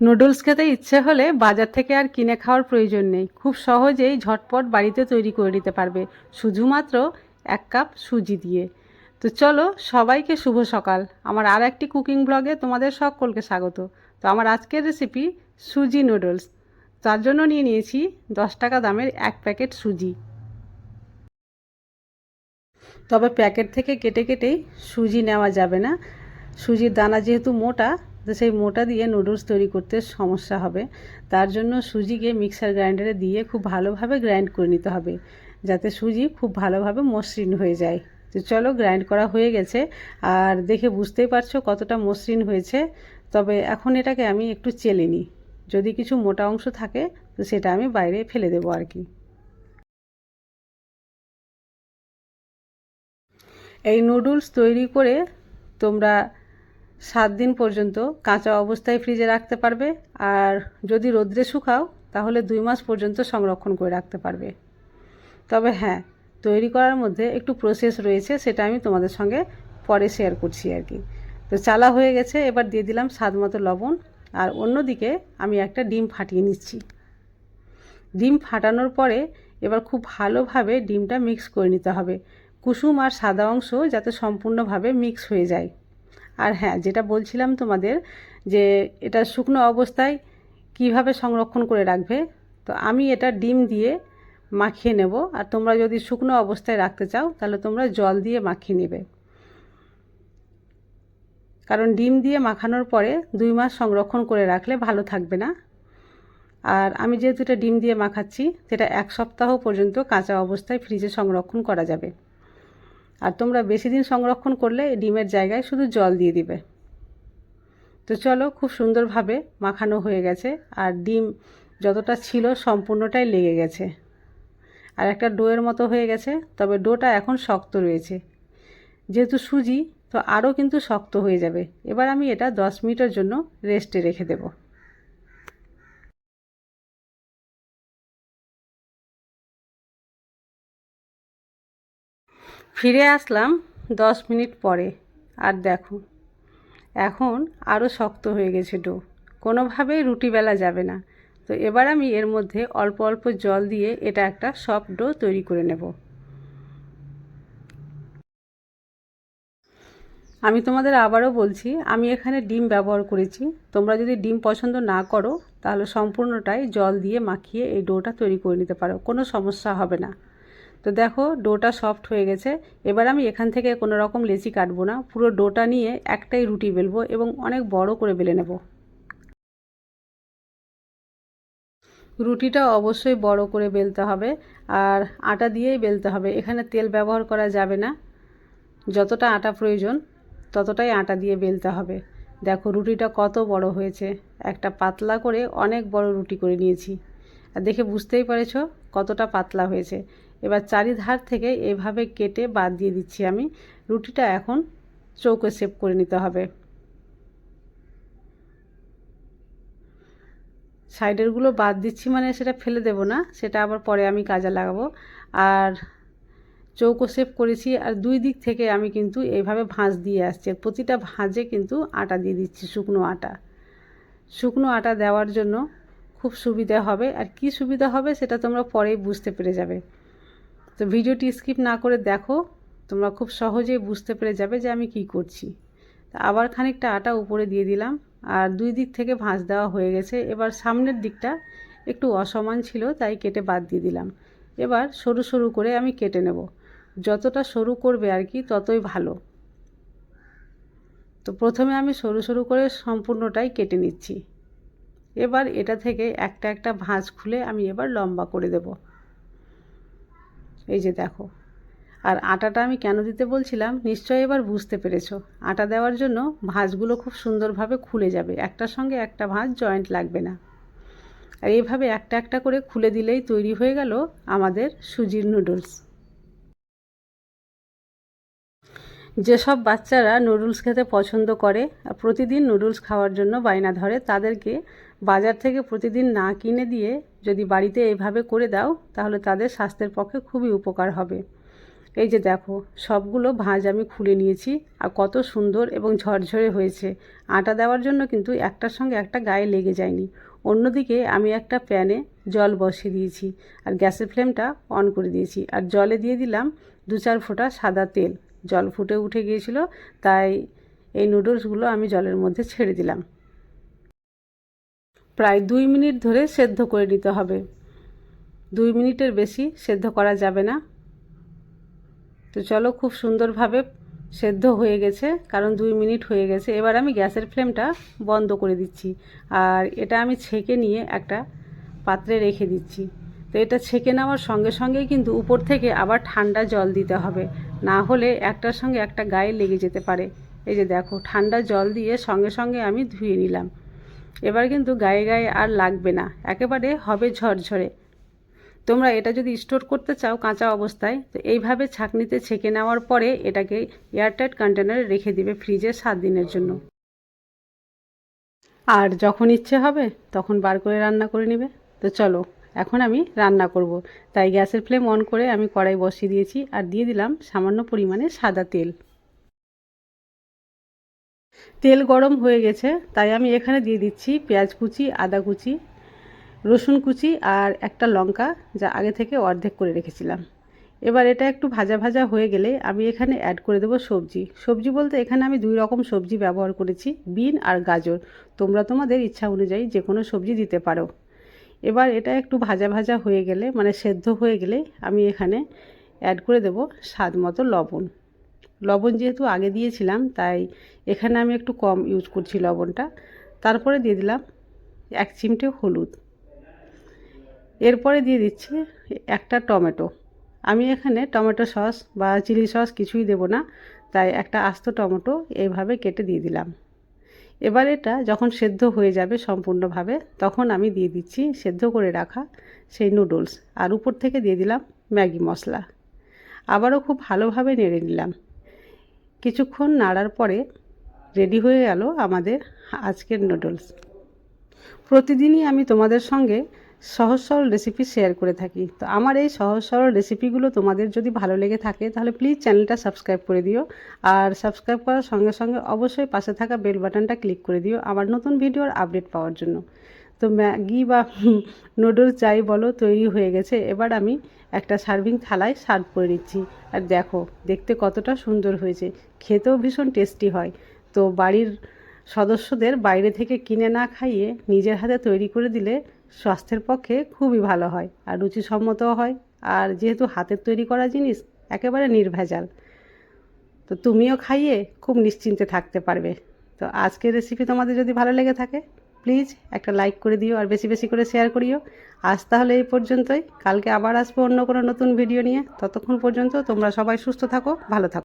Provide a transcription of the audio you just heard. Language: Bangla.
নুডলস খেতে ইচ্ছে হলে বাজার থেকে আর কিনে খাওয়ার প্রয়োজন নেই। খুব সহজেই ঝটপট বাড়িতে তৈরি করে নিতে পারবে। শুধুমাত্র এক কাপ সুজি দিয়ে। তো চলো, সবাইকে শুভ সকাল। আমার আর একটি কুকিং ব্লগে তোমাদের সকলকে স্বাগত। তো আমার আজকের রেসিপি সুজি নুডলস। তার জন্য নিয়ে নিয়েছি দশ টাকা দামের এক প্যাকেট সুজি। তবে প্যাকেট থেকে কেটে কেটেই সুজি নেওয়া যাবে না। সুজির দানা যেহেতু মোটা তো সেই মোটা দিয়ে নুডলস তৈরি করতে সমস্যা হবে। তার জন্য সুজিকে মিক্সার গ্রাইন্ডারে দিয়ে খুব ভালোভাবে গ্রাইন্ড করে নিতে হবে, যাতে সুজি খুব ভালোভাবে মসৃণ হয়ে যায়। তো চলো গ্রাইন্ড করা হয়ে গেছে, আর দেখে বুঝতেই পারছ কতটা মসৃণ হয়েছে। তবে এখন এটাকে আমি একটু চেলে নিই। যদি কিছু মোটা অংশ থাকে, তো সেটা আমি বাইরে ফেলে দেবো আর কি। এই নুডলস তৈরি করে তোমরা সাত দিন পর্যন্ত কাঁচা অবস্থায় ফ্রিজে রাখতে পারবে আর যদি রোদ্রে শুকাও, তাহলে দুই মাস পর্যন্ত সংরক্ষণ করে রাখতে পারবে। তবে হ্যাঁ তৈরি করার মধ্যে একটু প্রসেস রয়েছে, সেটা আমি তোমাদের সঙ্গে পরে শেয়ার করছি আর কি। তো চালা হয়ে গেছে, এবার দিয়ে দিলাম স্বাদ মতো লবণ, আর অন্যদিকে আমি একটা ডিম ফাটিয়ে নিচ্ছি। ডিম ফাটানোর পরে এবার খুব ভালোভাবে ডিমটা মিক্স করে নিতে হবে। কুসুম আর সাদা অংশ যাতে সম্পূর্ণভাবে মিক্স হয়ে যায়। আর হ্যাঁ যেটা বলছিলাম তোমাদের যে এটা শুকনো অবস্থায় কীভাবে সংরক্ষণ করে রাখবে, তো আমি এটা ডিম দিয়ে মাখিয়ে নেব। আর তোমরা যদি শুকনো অবস্থায় রাখতে চাও, তাহলে তোমরা জল দিয়ে মাখিয়ে নেবে। কারণ ডিম দিয়ে মাখানোর পরে দুই মাস সংরক্ষণ করে রাখলে ভালো থাকবে না। আর আমি যেহেতু এটা ডিম দিয়ে মাখাচ্ছি, সেটা এক সপ্তাহ পর্যন্ত কাঁচা অবস্থায় ফ্রিজে সংরক্ষণ করা যাবে। আর তোমরা বেশি দিন সংরক্ষণ করলে ডিমের জায়গায় শুধু জল দিয়ে দিবে। তো চলো, খুব সুন্দরভাবে মাখানো হয়ে গেছে আর ডিম যতটা ছিল সম্পূর্ণটাই লেগে গেছে। আর একটা ডোয়ের মতো হয়ে গেছে, তবে ডোটা এখন শক্ত রয়েছে। যেহেতু সুজি, তো আরও কিন্তু শক্ত হয়ে যাবে। এবার আমি এটা দশ মিনিটের জন্য রেস্টে রেখে দেবো। ফিরে আসলাম দশ মিনিট পরে। আর দেখো, এখন আরও শক্ত হয়ে গেছে ডো। কোনোভাবেই রুটি বেলা যাবে না। তো এবার আমি এর মধ্যে অল্প অল্প জল দিয়ে এটা একটা সফট ডো তৈরি করে নেব। আমি তোমাদের আবারও বলছি, আমি এখানে ডিম ব্যবহার করেছি। তোমরা যদি ডিম পছন্দ না করো, তাহলে সম্পূর্ণটাই জল দিয়ে মাখিয়ে এই ডোটা তৈরি করে নিতে পারো। কোনো সমস্যা হবে না। তো দেখো ডোটা সফট হয়ে গেছে। এবার আমি এখান থেকে কোনো রকম লেচি কাটবো না। পুরো ডোটা নিয়ে একটাই রুটি বেলবো এবং অনেক বড় করে বেলে নেব। রুটিটা অবশ্যই বড় করে বেলতে হবে আর আটা দিয়েই বেলতে হবে। এখানে তেল ব্যবহার করা যাবে না। যতটা আটা প্রয়োজন ততটাই আটা দিয়ে বেলতে হবে। দেখো রুটিটা কত বড় হয়েছে। একটা পাতলা করে অনেক বড় রুটি করে নিয়েছি। আর দেখে বুঝতেই পারেছ কতটা পাতলা হয়েছে। এবার চারিধার থেকে এভাবে কেটে বাদ দিয়ে দিচ্ছি আমি। রুটিটা এখন চৌকো শেপ করে নিতে হবে। সাইডেরগুলো বাদ দিচ্ছি মানে সেটা ফেলে দেব না, সেটা আবার পরে আমি কাজে লাগাবো। আর চৌকো শেপ করেছি আর দুই দিক থেকে আমি কিন্তু এইভাবে ভাঁজ দিয়ে আসছি। আর প্রতিটা ভাঁজে কিন্তু আটা দিয়ে দিচ্ছি, শুকনো আটা। শুকনো আটা দেওয়ার জন্য খুব সুবিধা হবে। আর কি সুবিধা হবে সেটা তোমরা পরেই বুঝতে পেরে যাবে। তো ভিডিওটি স্কিপ না করে দেখো, তোমরা খুব সহজেই বুঝতে পেরে যাবে যে আমি কি করছি। তা আবার খানিকটা আটা উপরে দিয়ে দিলাম, আর দুই দিক থেকে ভাঁজ দেওয়া হয়ে গেছে। এবার সামনের দিকটা একটু অসমান ছিল, তাই কেটে বাদ দিয়ে দিলাম। এবার সরু সরু করে আমি কেটে নেব। যতটা সরু করবে আর কি, ততই ভালো। তো প্রথমে আমি সরু সরু করে সম্পূর্ণটাই কেটে নিচ্ছি। এবার এটা থেকে একটা একটা ভাঁজ খুলে আমি এবার লম্বা করে দেব। এই যে দেখো। আর আটাটা আমি কেন দিতে বলছিলাম, নিশ্চয়ই এবার বুঝতে পেরেছ। আটা দেওয়ার জন্য ভাঁজগুলো খুব সুন্দরভাবে খুলে যাবে। একটার সঙ্গে একটা ভাঁজ জয়েন্ট লাগবে না। আর এইভাবে একটা একটা করে খুলে দিলেই তৈরি হয়ে গেল আমাদের সুজির নুডলস। যেসব বাচ্চারা নুডলস খেতে পছন্দ করে, আর প্রতিদিন নুডলস খাওয়ার জন্য বায়না ধরে, তাদেরকে বাজার থেকে প্রতিদিন না কিনে দিয়ে যদি বাড়িতে এভাবে করে দাও, তাহলে তাদের স্বাস্থ্যের পক্ষে খুবই উপকার হবে। এই যে দেখো, সবগুলো ভাঁজ আমি খুলে নিয়েছি আর কত সুন্দর এবং ঝরঝরে হয়েছে। আটা দেওয়ার জন্য কিন্তু একটার সঙ্গে একটা গায়ে লেগে যায়নি। অন্যদিকে আমি একটা প্যানে জল বসিয়ে দিয়েছি আর গ্যাসের ফ্লেমটা অন করে দিয়েছি আর জলে দিয়ে দিলাম দু চার ফোঁটা সাদা তেল। জল ফুটে উঠে গিয়েছিল, তাই এই নুডলসগুলো আমি জলের মধ্যে ছেড়ে দিলাম। প্রায় দুই মিনিট ধরে সেদ্ধ করে নিতে হবে। দুই মিনিটের বেশি সেদ্ধ করা যাবে না। তো চলো খুব সুন্দরভাবে সেদ্ধ হয়ে গেছে, কারণ দুই মিনিট হয়ে গেছে। এবার আমি গ্যাসের ফ্লেমটা বন্ধ করে দিচ্ছি আর এটা আমি ছেঁকে নিয়ে একটা পাত্রে রেখে দিচ্ছি। তো এটা ছেঁকে নেওয়ার সঙ্গে সঙ্গেই কিন্তু উপর থেকে আবার ঠান্ডা জল দিতে হবে। না হলে একটার সঙ্গে একটা গায়ে লেগে যেতে পারে। এই যে দেখো, ঠান্ডা জল দিয়ে সঙ্গে সঙ্গে আমি ধুয়ে নিলাম। এবার কিন্তু গায়ে গায়ে আর লাগবে না। একেবারে হবে ঝরঝরে। তোমরা এটা যদি স্টোর করতে চাও কাঁচা অবস্থায়, তো এইভাবে ছাঁকনিতে ছেঁকে নেওয়ার পরে এটাকে এয়ারটাইট কন্টেনারে রেখে দিবে ফ্রিজে সাত দিনের জন্য। আর যখন ইচ্ছে হবে, তখন বার করে রান্না করে নেবে। তো চলো, এখন আমি রান্না করব। তাই গ্যাসের ফ্লেম অন করে আমি কড়াই বসিয়ে দিয়েছি আর দিয়ে দিলাম সামান্য পরিমাণে সাদা তেল। তেল গরম হয়ে গেছে, তাই আমি এখানে দিয়ে দিচ্ছি পেঁয়াজ কুচি, আদা কুচি, রসুন কুচি আর একটা লঙ্কা যা আগে থেকে অর্ধেক করে রেখেছিলাম। এবার এটা একটু ভাজা ভাজা হয়ে গেলে আমি এখানে অ্যাড করে দেবো সবজি। সবজি বলতে এখানে আমি দুই রকম সবজি ব্যবহার করেছি, বিন আর গাজর। তোমরা তোমাদের ইচ্ছা অনুযায়ী যে কোনো সবজি দিতে পারো। এবার এটা একটু ভাজা ভাজা হয়ে গেলে মানে সেদ্ধ হয়ে গেলে আমি এখানে অ্যাড করে দেব স্বাদ মতো লবণ। লবণ যেহেতু আগে দিয়েছিলাম, তাই এখানে আমি একটু কম ইউজ করছি লবণটা। তারপরে দিয়ে দিলাম এক চিমটে হলুদ। এরপরে দিয়ে দিচ্ছি একটা টমেটো। আমি এখানে টমেটো সস বা চিলি সস কিছুই দেব না, তাই একটা আস্ত টমেটো এইভাবে কেটে দিয়ে দিলাম। এবার এটা যখন সেদ্ধ হয়ে যাবে সম্পূর্ণভাবে, তখন আমি দিয়ে দিচ্ছি সেদ্ধ করে রাখা সেই নুডলস আর উপর থেকে দিয়ে দিলাম ম্যাগি মশলা। আবারও খুব ভালোভাবে নেড়ে নিলাম। কিছুক্ষণ নাড়ার পরে রেডি হয়ে গেল আমাদের আজকের নুডলস। প্রতিদিনই আমি তোমাদের সঙ্গে সহজ সরল রেসিপি শেয়ার করে থাকি। তো আমার এই সহজ সরল রেসিপিগুলো তোমাদের যদি ভালো লেগে থাকে, তাহলে প্লিজ চ্যানেলটা সাবস্ক্রাইব করে দিও। আর সাবস্ক্রাইব করার সঙ্গে সঙ্গে অবশ্যই পাশে থাকা বেল বাটনটা ক্লিক করে দিও আমার নতুন ভিডিওর আপডেট পাওয়ার জন্য। তো ম্যাগি বা নুডলস যাই বলো তৈরি হয়ে গেছে। এবার আমি একটা সার্ভিং থালায় সার্ভ করে নিচ্ছি। আর দেখো, দেখতে কতটা সুন্দর হয়েছে। খেতেও ভীষণ টেস্টি হয়। তো বাড়ির সদস্যদের বাইরে থেকে কিনে না খাইয়ে নিজের হাতে তৈরি করে দিলে স্বাস্থ্যের পক্ষে খুবই ভালো হয় আর রুচিসম্মতও হয়। আর যেহেতু হাতের তৈরি করা জিনিস, একেবারে নির্ভেজাল। তো তুমিও খাইয়ে খুব নিশ্চিন্তে থাকতে পারবে। তো আজকের রেসিপি তোমাদের যদি ভালো লেগে থাকে প্লিজ একটা লাইক করে দিও আর বেশি বেশি করে শেয়ার করিও। আজ তাহলে এই পর্যন্তই। কালকে আবার আসব অন্য কোনো নতুন ভিডিও নিয়ে। ততক্ষণ পর্যন্ত তোমরা সবাই সুস্থ থাকো, ভালো থাকো।